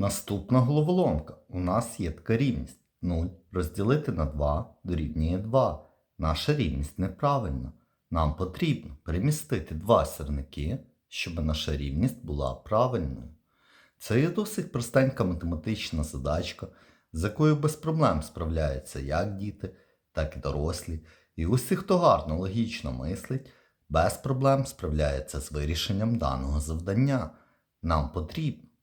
Наступна головоломка. У нас є така рівність. 0 розділити на 2 дорівнює 2. Наша рівність неправильна. Нам потрібно перемістити два сірники, щоб наша рівність була правильною. Це є досить простенька математична задачка, з якою без проблем справляються як діти, так і дорослі. І усі, хто гарно логічно мислить, без проблем справляється з вирішенням даного завдання. Нам потрібно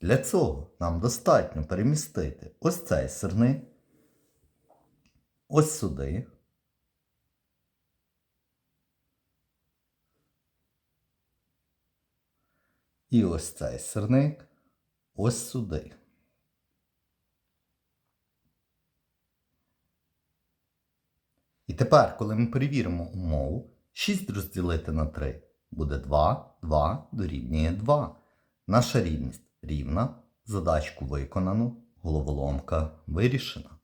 Для цього нам достатньо перемістити ось цей сирник, ось сюди. І ось цей сирник ось сюди. І тепер, коли ми перевіримо умову, 6 розділити на 3 буде 2, 2 дорівнює 2. Наша рівність рівна, задачку виконано, головоломка вирішена.